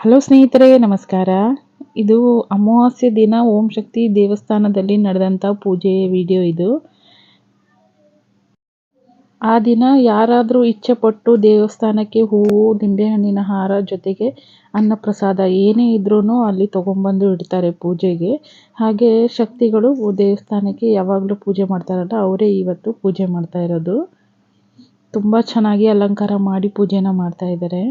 Hello ಸ್ನೇಹಿತರೆ, ನಮಸ್ಕಾರ. ಇದು ಅಮಾವಾಸ್ಯೆ ದಿನ ಓಂ ಶಕ್ತಿ ದೇವಸ್ಥಾನದಲ್ಲಿ ನಡೆದಂಥ ಪೂಜೆ ವಿಡಿಯೋ ಇದು. ಆ ದಿನ ಯಾರಾದರೂ ಇಚ್ಛೆಪಟ್ಟು ದೇವಸ್ಥಾನಕ್ಕೆ ಹೂವು ನಿಂಬೆಹಣ್ಣಿನ ಹಾರ ಜೊತೆಗೆ ಅನ್ನ ಪ್ರಸಾದ ಏನೇ ಇದ್ರೂ ಅಲ್ಲಿ ತೊಗೊಂಬಂದು ಇಡ್ತಾರೆ ಪೂಜೆಗೆ. ಹಾಗೆ ಶಕ್ತಿಗಳು ದೇವಸ್ಥಾನಕ್ಕೆ ಯಾವಾಗಲೂ ಪೂಜೆ ಮಾಡ್ತಾರಲ್ಲ, ಅವರೇ ಇವತ್ತು ಪೂಜೆ ಮಾಡ್ತಾ ಇರೋದು. ತುಂಬ ಚೆನ್ನಾಗಿ ಅಲಂಕಾರ ಮಾಡಿ ಪೂಜೆನ ಮಾಡ್ತಾ ಇದ್ದಾರೆ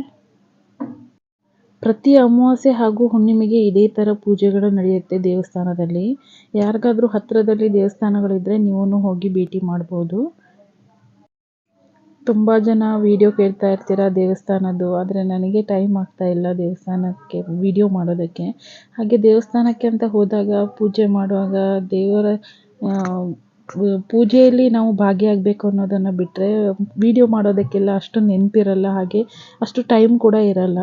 ಪ್ರತಿ ಅಮಾವಾಸ್ಯೆ ಹಾಗೂ ಹುಣ್ಣಿಮೆಗೆ ಇದೇ ಥರ ಪೂಜೆಗಳು ನಡೆಯುತ್ತೆ ದೇವಸ್ಥಾನದಲ್ಲಿ. ಯಾರಿಗಾದ್ರೂ ಹತ್ತಿರದಲ್ಲಿ ದೇವಸ್ಥಾನಗಳಿದ್ದರೆ ನೀವೂ ಹೋಗಿ ಭೇಟಿ ಮಾಡ್ಬೋದು. ತುಂಬ ಜನ ವಿಡಿಯೋ ಕೇಳ್ತಾ ಇರ್ತೀರ ದೇವಸ್ಥಾನದ್ದು, ಆದರೆ ನನಗೆ ಟೈಮ್ ಆಗ್ತಾ ಇಲ್ಲ ದೇವಸ್ಥಾನಕ್ಕೆ ವಿಡಿಯೋ ಮಾಡೋದಕ್ಕೆ. ಹಾಗೆ ದೇವಸ್ಥಾನಕ್ಕೆ ಅಂತ ಹೋದಾಗ ಪೂಜೆ ಮಾಡುವಾಗ ದೇವರ ಪೂಜೆಯಲ್ಲಿ ನಾವು ಭಾಗಿಯಾಗಬೇಕು ಅನ್ನೋದನ್ನು ಬಿಟ್ಟರೆ ವಿಡಿಯೋ ಮಾಡೋದಕ್ಕೆಲ್ಲ ಅಷ್ಟು ನೆನಪಿರಲ್ಲ, ಹಾಗೆ ಅಷ್ಟು ಟೈಮ್ ಕೂಡ ಇರಲ್ಲ.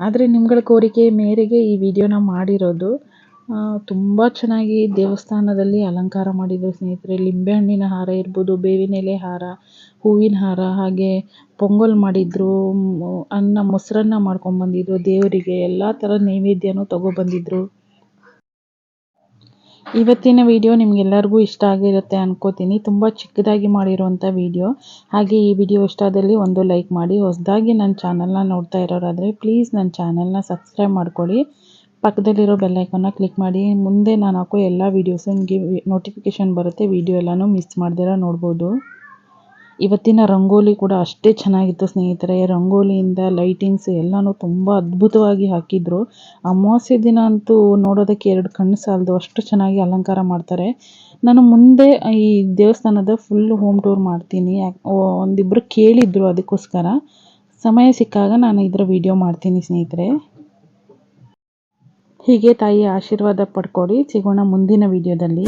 ಆದರೆ ನಿಮ್ಗಳ ಕೋರಿಕೆ ಮೇರೆಗೆ ಈ ವಿಡಿಯೋನ ಮಾಡಿರೋದು ತುಂಬ ಚೆನ್ನಾಗಿ ದೇವಸ್ಥಾನದಲ್ಲಿ ಅಲಂಕಾರ ಮಾಡಿದ್ರು ಸ್ನೇಹಿತರೆ. ಲಿಂಬೆಹಣ್ಣಿನ ಹಾರ ಇರ್ಬೋದು ಬೇವಿನ ಎಲೆ ಹಾರ, ಹೂವಿನ ಹಾರ, ಹಾಗೆ ಪೊಂಗಲ್ ಮಾಡಿದ್ರು ಅನ್ನ, ಮೊಸರನ್ನ ಮಾಡ್ಕೊಂಬಂದಿದ್ರು ದೇವರಿಗೆ. ಎಲ್ಲ ಥರ ನೈವೇದ್ಯನೂ ತೊಗೊಬಂದಿದ್ರು ಇವತ್ತಿನ ವಿಡಿಯೋ ನಿಮಗೆಲ್ಲರಿಗೂ ಇಷ್ಟ ಆಗಿರುತ್ತೆ ಅನ್ಕೋತೀನಿ. ತುಂಬ ಚಿಕ್ಕದಾಗಿ ಮಾಡಿರುವಂಥ ವಿಡಿಯೋ. ಹಾಗೆ ಈ ವಿಡಿಯೋ ಇಷ್ಟ ಆದಲ್ಲಿ ಒಂದು ಲೈಕ್ ಮಾಡಿ. ಹೊಸದಾಗಿ ನನ್ನ ಚಾನಲ್ನ ನೋಡ್ತಾ ಇರೋರಾದರೆ ಪ್ಲೀಸ್ ನನ್ನ ಚಾನಲ್ನ ಸಬ್ಸ್ಕ್ರೈಬ್ ಮಾಡ್ಕೊಳ್ಳಿ. ಪಕ್ಕದಲ್ಲಿರೋ ಬೆಲ್ಲೈಕನ್ನ ಕ್ಲಿಕ್ ಮಾಡಿ. ಮುಂದೆ ನಾನು ಹಾಕೋ ಎಲ್ಲ ವಿಡಿಯೋಸ್ ನಿಮಗೆ ನೋಟಿಫಿಕೇಷನ್ ಬರುತ್ತೆ. ವಿಡಿಯೋ ಎಲ್ಲನೂ ಮಿಸ್ ಮಾಡ್ದಿರ ನೋಡ್ಬೋದು. ಇವತ್ತಿನ ರಂಗೋಲಿ ಕೂಡ ಅಷ್ಟೇ ಚೆನ್ನಾಗಿತ್ತು, ಸ್ನೇಹಿತರೆ. ರಂಗೋಲಿಯಿಂದ ಲೈಟಿಂಗ್ಸ್ ಎಲ್ಲನೂ ತುಂಬ ಅದ್ಭುತವಾಗಿ ಹಾಕಿದ್ರು. ಅಮಾವಾಸ್ಯೆ ದಿನ ಅಂತೂ ನೋಡೋದಕ್ಕೆ ಎರಡು ಕಣ್ಣು ಸಾಲದು, ಅಷ್ಟು ಚೆನ್ನಾಗಿ ಅಲಂಕಾರ ಮಾಡ್ತಾರೆ. ನಾನು ಮುಂದೆ ಈ ದೇವಸ್ಥಾನದ ಫುಲ್ ಹೋಮ್ ಟೂರ್ ಮಾಡ್ತೀನಿ. ಒಂದಿಬ್ಬರು ಕೇಳಿದ್ರು ಅದಕ್ಕೋಸ್ಕರ. ಸಮಯ ಸಿಕ್ಕಾಗ ನಾನು ಇದರ ವಿಡಿಯೋ ಮಾಡ್ತೀನಿ, ಸ್ನೇಹಿತರೆ. ಹೀಗೆ ತಾಯಿಯ ಆಶೀರ್ವಾದ ಪಡ್ಕೊಳ್ಳಿ ಸಿಗೋಣ ಮುಂದಿನ ವಿಡಿಯೋದಲ್ಲಿ